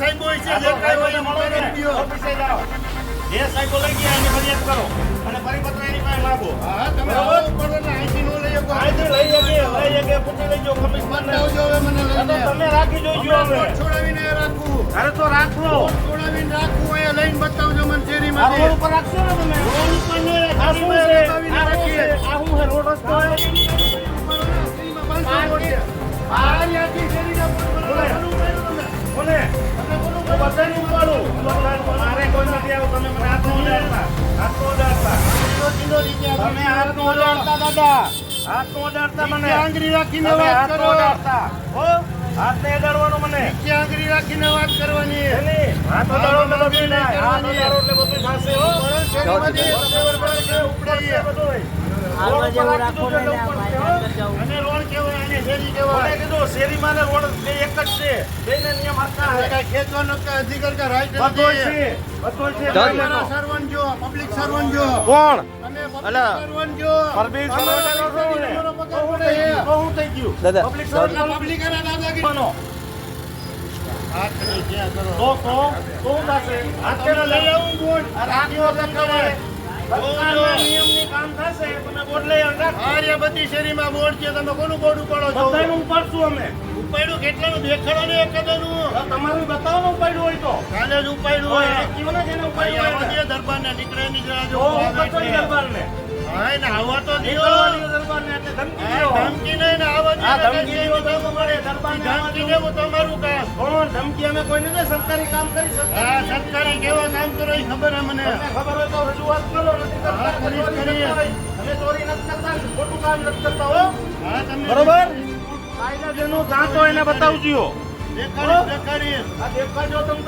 સાહેબ છે જે કાંઈ હોય મળો ને, ઓફિસે જાઓ. જે સાહેબો લઈ ગયા એની ફરિયાદ કરો અને પરિપત્ર એની પાસે માગો હા તમે આવો પડે ને આઈસી નો લઈ શકો. આઈસી લઈ જઈએ, લઈ જઈએ, પૂછી લઈ જાઓ કમિશનરને. આવજો હવે મને લઈને. તમે રાખી જોજો હવે. છોડાવીને રાખવું અરે તો રાખો છોડાવીને રાખવું એ લઈને બતાવજો મને. રોડ ઉપર રાખશો ને તમે ઉપર શું રાખીએ. છે? ઉપાડું. હું બધાને- મારે કોઈ નથી આવું. તમે મને હાથ ન ઉડાડતા. હાથ ન ઉડાડતા. તમે હાથ ન ઉડાડતા, દાદા. હાથ ન ઉડાડતા મને. આંગળી રાખીને વાત કરો. ઉડાડતા. હો? હાથ નહીં અડાડવાનો મને. આંગળી રાખીને વાત કરવાની. હાથ ઉડાડો એટલે બધું હાથ ઉડાડો એટલે બધું થશે, હો? શેરીમાંથી બરાબર રોડ ઉપર રાખી હો? અને રોડ કહેવાય અને શેરી કોને કહેવાય કીધું? શેરીમાં ને રોડ બે એક જ છે. બેયને નિયમ આ છે. કાંઈ ખેંચવાનો કે અધિકાર કે right બધોય છે બધોય છે. servant છો, public servant છો. કોણ નો? ને? હું હું દાદાગીરી. શેરીમાં બોર્ડ છે તમે કોનું બોર્ડ ઉપાડો છો? ઉપાડશું અમે. ઉપાડ્યું કેટલાનું? દેખાડો ને એકાદાનું. તમારું બતાવો ને ઉપાડ્યું હોય તો. કાલે જ ઉપાડ્યું હોય. હોય ને. ઉપાડ્યું હોય નીકળે ની જો તો. ને હા, આવવા દ્યો. ધમકી ધમકી નહીં ને આવવા ને ધમકી દો. તમારું ધમકી અમે કોઈ નથી સરકારી કામ કરી શકતા હા સરકારી કેવા કામ કરો એ ખબર હે મને. ખબર હોય તો રજૂઆત કરો નથી કરતા. અમે ચોરી નથી કરતા ખોટું કામ નથી કરતા હો. બરોબર? કાયદા જેનું જાણતો એને બતાવજો. દેખાડો દેખાડીએ. આ દેખાડજો તમે